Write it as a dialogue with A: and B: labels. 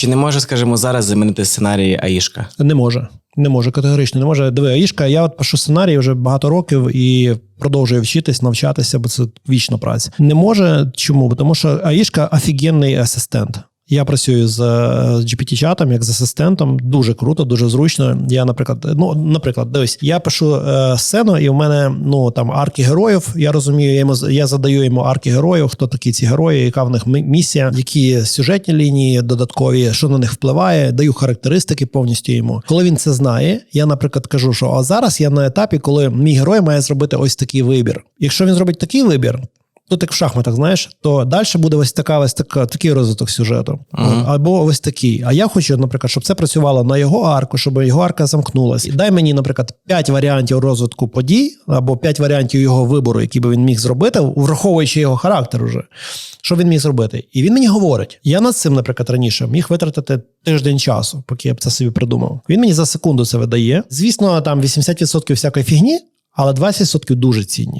A: чи не може, скажімо, зараз замінити сценарії Аїшка?
B: Не може. Не може, категорично не може. Диви, Аїшка, я от пишу сценарій вже багато років і продовжую вчитись, навчатися, бо це вічна праця. Не може чому? Бо Тому що Аїшка офігенний асистент. Я працюю з GPT-чатом як з асистентом. Дуже круто, дуже зручно. Я, наприклад, ну, наприклад, дивись, я пишу е, сцену, і в мене ну там арки героїв. Я розумію, я йому я задаю йому арки героїв, хто такі ці герої, яка в них місія, які сюжетні лінії додаткові, що на них впливає, даю характеристики повністю йому. Коли він це знає, я, наприклад, кажу, що а зараз я на етапі, коли мій герой має зробити ось такий вибір. Якщо він зробить такий вибір. Тут як в шахматах, знаєш, то далі буде ось така, ось така, такий розвиток сюжету.
A: Ага.
B: Або ось такий. А я хочу, наприклад, щоб це працювало на його арку, щоб його арка замкнулася. І дай мені, наприклад, 5 варіантів розвитку подій, або 5 варіантів його вибору, які би він міг зробити, враховуючи його характер уже. Що він міг зробити? І він мені говорить: я над цим, наприклад, раніше міг витратити тиждень часу, поки я б це собі придумав. Він мені за секунду це видає. Звісно, там 80% всякої фігні, але 20% дуже цінні.